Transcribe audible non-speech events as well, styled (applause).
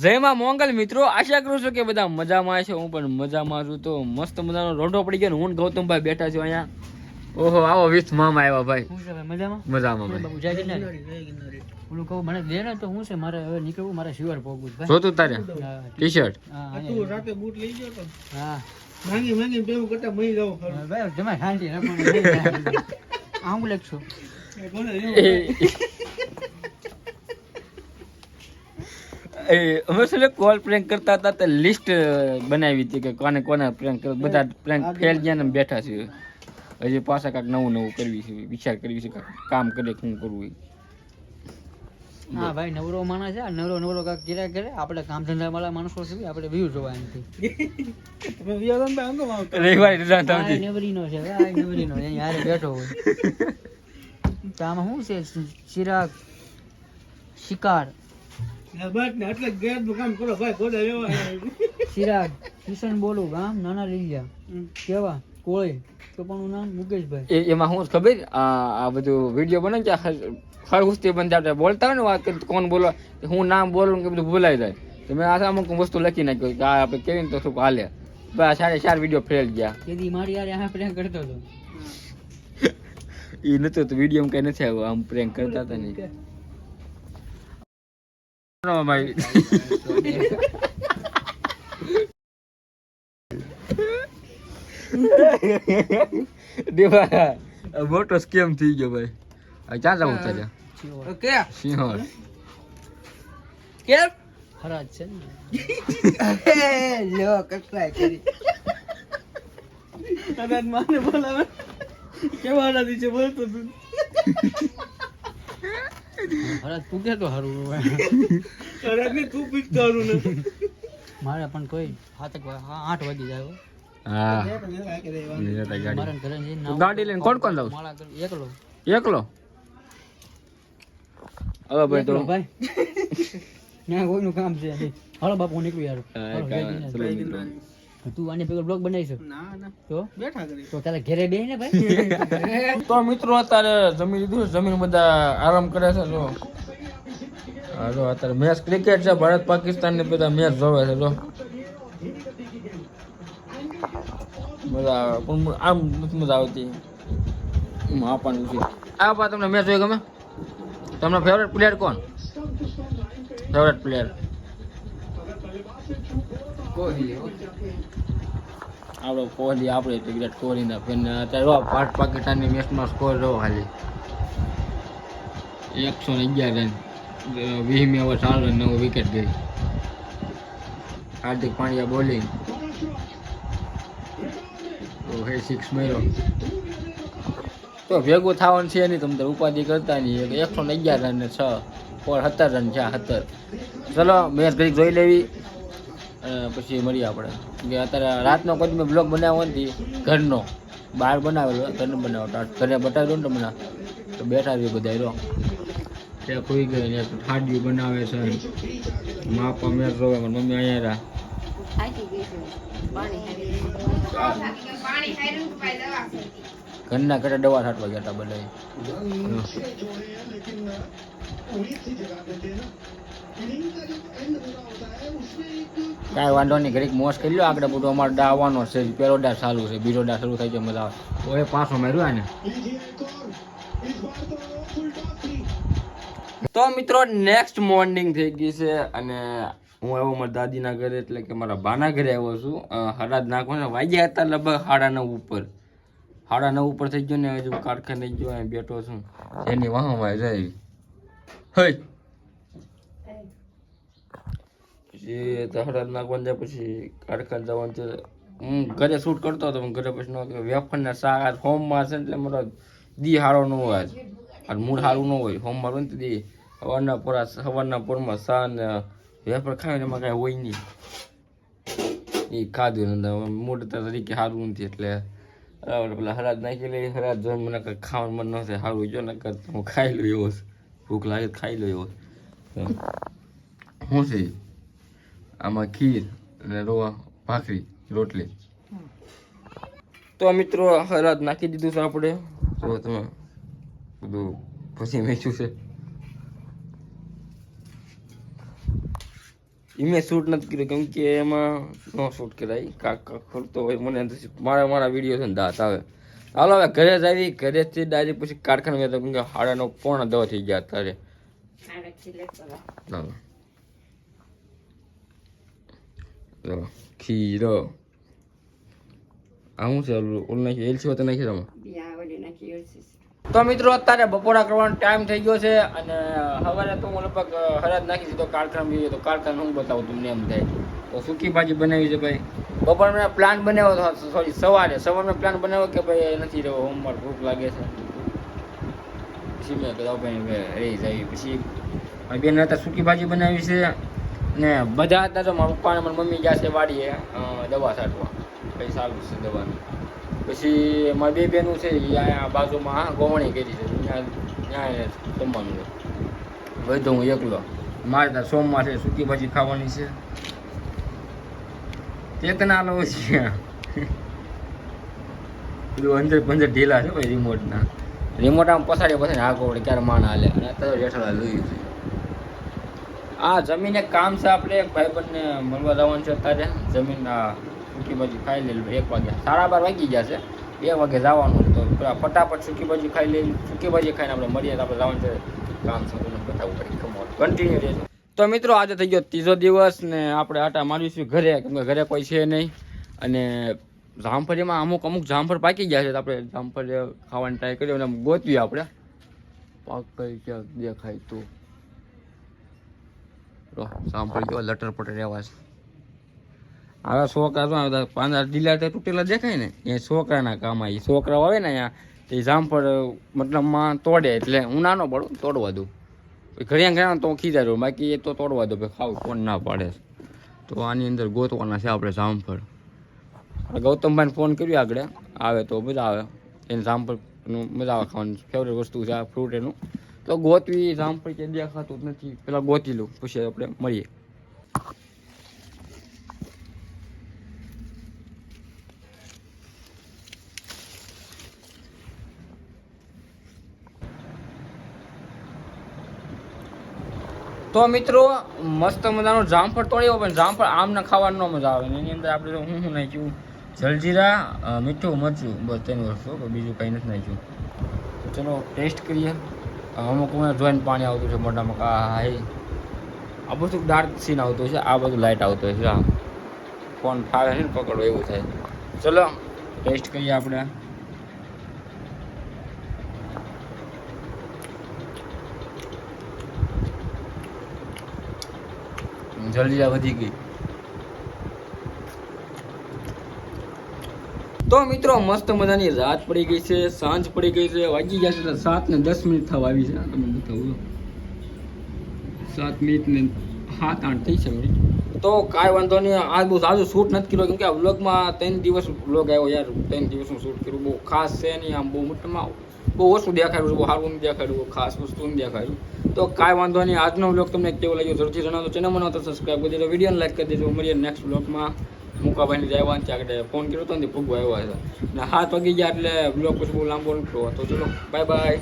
જય માં મોંગલ મિત્રો આશા કરું છું કે બધા મજામાં છે હું પણ મજામાં છું. તો મસ્ત મજાનો રોંઢો પડી ગયો ને હું ને ગૌતમભાઈ બેઠા છું અહીંયા. ઓહો આવો વીસ મામા આવ્યા ભાઈ. મજામાં? મજામાં જય ગિરનારી ઓલું કહું મને દે ને તો હું છે મારે હવે નીકળવું મારે શિવર પોગવું ભાઈ. જોતું તારે? ટી શર્ટ હા, તું રાતે બૂટ લઈ ગયો તો? હા. માંગી માંગી બે કરતા મહી જાવ ભાઈ જમાય શાંતિ રાખવાનું આવું લખશું. અમે શું કોલ પ્રેન્ક કરતા હતા તો લિસ્ટ બનાવી હતી કે કોને કોને પ્રેન્ક કર બધા પ્રેન્ક ફેલ ગયા ને બેઠા છે હજી પાછા કાંક નવું નવું કરવી છે વિચાર કરવી છે કામ કરે શું કરવું હા ભાઈ નવરો માણસ છે આ નવરો નવરો કાંક કર્યા કરે. આપણે કામ ધંધા વાળા માણસો છે આપણે વ્યૂ જોવા એમથી તમે વિયાદન ભાઈ અંગો આવતો રવિવારે રજા આ થતી. નવરીનો છે આ નવરીનો યાર બેઠો હોય. (laughs) તો આમાં શું છે? ચિરાગ શિકાર. બસ ને એટલે ગેરનું કામ કરો ભાઈ ગોડા રહેવા ચિરાગ કિશન બોલું ગામ નાના લીલિયા. કેવા? કોળી. પણ નામ મુકેશભાઈ. એ એમાં હું ખબર? આ આ બધું વીડિયો બને કે હર ઉસ્તી આપણે બોલતા હોય ને વાત કરી કોણ બોલો હું નામ બોલું કે બધું ભૂલાઈ જાય. તો મેં આ અમુક વસ્તુ લખી નાખ્યું કે આ આપણે કેવી તો શું હાલે. બસ સાડે ચાર વીડિયો ફેલ ગયા. તેથી મારી યાર આ પ્રેમ કરતો હતો. એ નતો તો વીડિયો કઈ નથી આવ્યો આમ પ્રેન્ક કરતા હતા ને ભાઈ દેવા મોટો સ્કેમ થઈ ગયો ભાઈ. આ ક્યાં જવું તારે ઓકે સિંહણ કેમ? ખરાજ છે ને. (laughs) લ્યો કટલાય કરી. કદાચ માને બોલાવે. કેવા ના છે બોલતો તું. (laughs) ખરાજ પૂગે તો હારું કદાચ ને તું પીક તારું ને. મારે પણ કોઈ સાતક આઠ વાગી જાય હા. મારે ઘરે જઈને નાહવું. ગાડી લઈને કોણ કોણ જાવ એકલો. એકલો? હવે ભાઈ તો ભાઈ. ના કોઈનું કામ છે હાલો બાપુ નીકળ્યું નીકળું યાર. તું આને પેલો બ્લોગ બનાવીશ? ના ના. તો? બેઠા કરી તો તારે ઘરે બે ને ભાઈ? (laughs) તો મિત્રો અત્યારે જમી લીધું જમીન બધા આરામ કરે છે જો. હા જો અત્યારે મેચ ક્રિકેટ છે ભારત પાકિસ્તાન ને બધા મેચ જોવે છે જો. મજા આવે પણ આમ નથી મજા આવતી. હું આપવાનું છે. આ પા તમને મેચ જોઈ ગમે? તમને ફેવરેટ પ્લેયર કોણ? ફેવરેટ પ્લેયર આપણો કોહલી આપણે તો વિરાટ કોહલીના ફેન. અત્યારે જો ભારત પાકિસ્તાનની મેચમાં સ્કોર જો ખાલી. એકસો ને અગિયાર રન. વીસમી ઓવર ચાર રન નવ વિકેટ ગઈ. હાર્દિક પાંડ્યા બોલિંગ. તો હે સિક્સ માર્યો. તો ભેગું થવાનું છે નહીં તમે ઉપાધિ કરતા નહીં. એકસો ને અગિયાર રન ને છ. ફોર સત્તર રન છે સત્તર. ચલો મેચ ઘડી જોઈ લેવી. પછી મળીએ આપણે. કે અત્યારે રાતનો કોઈ મેં બ્લોગ બનાવ્યો નથી ઘરનો. બહાર બનાવેલો ઘરનો બનાવો. ઘરે બતાવ્યો ને તમને. તો બેઠા રહ્યું બધા રહ્યો ત્યાં કોઈ ગઈ ને ઠાડિયું બનાવે છે. માપા મેચ જોવે મારી મમ્મી અહીંયા રહ્યા. ઘરના ઘરે દવા છાંટવા ગયા હતા બધા કાંઈ વાંધો નહીં ઘડીક મોસ કરી લો આગળ બધું. અમારે ડા આવવાનો છે પેલો ડા ચાલુ છે બીજો ડા શરૂ થઈ ગયો મજા આવે. તો એ પાછો માર્યો ને તો મિત્રો નેક્સ્ટ મોર્નિંગ થઈ ગઈ છે અને હું આવ્યો મારા દાદીના ઘરે એટલે કે મારા બાના ઘરે આવ્યો છું. હરાજ નાખવાના વાગ્યા હતા લગભગ સાડા નવ ઉપર. સાડા નવ ઉપર થઈ ગયો ને હજુ કારખાને ગયો અહીં બેઠો છું. એની વાહ વાહ જાય હઈ. પછી તો હરાજ નાખવાનું જાય પછી કારખાને જવાનું છે. હું ઘરે શૂટ કરતો હતો ઘરે પછી ન વેફરના શાક હોમમાં છે ને એટલે મારો દી હારો ન હોય આજ. આજ મૂળ સારું ન હોય. હોમમાં ને દી સવારના પોરા સવારના પોરમાં સા ને વેફર ખાય એમાં કાંઈ હોય નહીં. એ ખાધું મૂળ તરીકે સારું નથી એટલે પેલા હરાજ નાખી લઈ હરાજ જોઈને મને કાંઈ ખાવાનું મન નથી સારું જો ને કરતા હું ખાઈ લઉં એવો ભૂખ લાગે ખાઈ લઉં એવો. શું છે? આમાં ખીર અને રોવા, ભાખરી, રોટલી. તો મિત્રો હરાજ નાખી દીધું છે આપણે. તો તમે બધું પછી વેચ્યું છે. ઈ મેં શૂટ નથી કર્યું, કેમ કે એમાં નો શૂટ કરાય. કાક ખોલતો હોય મને મારા મારા વીડિયો છે દાંત આવે. હાલો, હવે ઘરે જ આવી ઘરેથી ડાયરેક્ટ પછી કારખાને ગયા કેમ કે હાડા નો પોણા દવા થઈ ગયા અત્યારે. ખીરો. આ શું છે, ઓલું નાખી એલસી તો નાખી તમે તો મિત્રો, અત્યારે બપોરા કરવાનો ટાઈમ થઈ ગયો છે અને સવારે તો હું લગભગ હરાજ નાખી દીધો કારખાના બી તો કારખાના હું બતાવું તમને એમ થાય. તો સૂકી ભાજી બનાવી છે ભાઈ. બપોર મેં પ્લાન બનાવ્યો હતો સોરી સવારે. સવારનો પ્લાન બનાવ્યો કે ભાઈ નથી રહ્યો, હોમવર્ક ભૂખ લાગે છે. પછી મેં કીધું ભાઈ રહી જાય. પછી મારી બેન હતા સૂકી ભાજી બનાવી છે ને બધા હતા તો મારા પપ્પા અને મારી મમ્મી ગયા છે વાડીએ દવા છાંટવા. કઈ સારું છે દવાની. પછી મારી બે બેનું છે એ આ બાજુમાં ગોવણી કરી છે. ત્યાં ત્યાં જમવાનું છે. વધુ હું એકલો. મારે ત્યાં સોમવાર છે સૂકી ભાજી ખાવાની છે. ચેતના લો છે. બધું અંદર પંદર ઢીલા છે ભાઈ રિમોટના રિમોટ આમ પસાડે પસાડે આગળ વળે ક્યારે માણ હાલે. અને અત્યારે રેઠાળા લઈ છે. આ જમીન એક કામ છે આપણે એક ભાઈબંધને મળવા જવાનું છે અત્યારે. જમીન આ સૂકી ભાજી ખાઈ લે એક વાગે સાડા બાર વાગી છે. બે વાગે જવાનું તો ફટાફટ સૂકી ભાજી ખાઈ લઈ સૂકી ભાજી ખાઈને આપણે મળીએ તો આપણે જવાનું છે કામ છે બતાવવું પડે. ખમોલ કન્ટિન્યુ રહેજો. તો મિત્રો, આજે થઈ ગયો ત્રીજો દિવસ ને આપણે આટા મારીશું ઘરે. કેમ કે ઘરે કોઈ છે નહીં. અને જામફળીમાં અમુક અમુક જામફળ પાકી ગયા છે તો આપણે જામફળ ખાવાની ટ્રાય કરીએ અને ગોતવીએ આપણે. પાક કઈ ક્યાંક દેખાય તો. જામફળ કેવા લટર પટર રહેવા છે. હવે છોકરા શું આવે પાંચ ઢીલા તો તૂટેલા દેખાય ને. એ છોકરાના કામ એ છોકરાઓ આવે ને અહીંયા, એ જામફળ મતલબમાં તોડે એટલે હું નાનો પડું, તોડવા દઉં. ઘડિયા ઘણા તો ખીજા દઉં, બાકી એ તો તોડવા દઉં, ભાઈ ખાવું કોણ ના પાડે. તો આની અંદર ગોતવાના છે આપણે જામફળ. ગૌતમભાઈને ફોન કર્યો આગળ, આવે તો મજા આવે. એને જામફળનું મજા આવે ખાવાની ફેવરેટ વસ્તુ છે ફ્રૂટ એનું. તો ગોતવી, જામફળ કે દેખાતું જ નથી. પેલા ગોતી લઉં, પછી આપણે મળીએ. તો મિત્રો, મસ્ત મજાનો જામફળ તોડ્યો પણ જામફળ આમને ખાવાનું મજા આવે. એની અંદર આપણે હું શું નાખ્યું? જલજીરા મીઠું, મરચું. બસ તેની વસ્તુ બીજું કંઈ નથી નાખ્યું. તો ચલો ટેસ્ટ કરીએ. અમુક મને જોઈને પાણી આવતું છે મોટામાં આ હાય આ બધું ડાર્ક સીન આવતું છે આ બધું લાઇટ આવતું છે આ ફોન ફાવે છે ને, પકડો, એવું થાય. ચલો ટેસ્ટ કરીએ આપણે. જલ્દી વધી ગઈ. તો મિત્રો, મસ્ત મજાની રાત પડી ગઈ છે, સાંજ પડી ગઈ છે, વાગી ગયા છે સાત ને દસ મિનિટ થવા આવી છે. તમને બતાવું સાત મિનિટ ને સાત આઠ થઈ છે મિનિટ તો કાંઈ વાંધો નહીં, આજ બહુ સારું શૂટ નથી કર્યો કેમકે આ વ્લોગમાં ત્રણ દિવસ વ્લોગ આવ્યો યાર. ત્રણ દિવસનું શૂટ કર્યું, બહુ ખાસ છે નહીં, આમ બહુ મોટામાં બહુ ઓછું દેખાડ્યું બહુ સારું નથી દેખાડ્યું ખાસ વસ્તુ નથી દેખાડ્યું. તો કાંઈ વાંધો નહીં, આજનો બ્લોગ તમને કેવો લાગ્યો જરૂરથી જણાવજો. ચેનલ મને તો સબસ્ક્રાઈબ કરી દેજો વિડીયોને લાઈક કરી દેજો. મળીએ નેક્સ્ટ બ્લોગમાં મુકાભાઈને જવાનું છે આગળ ફોન કર્યો હતો ને ભૂગવા આવ્યા હતા ને હાથ પગી ગયા એટલે બ્લોગ પછી બહુ લાંબો નીકળ્યો તો ચલો બાય બાય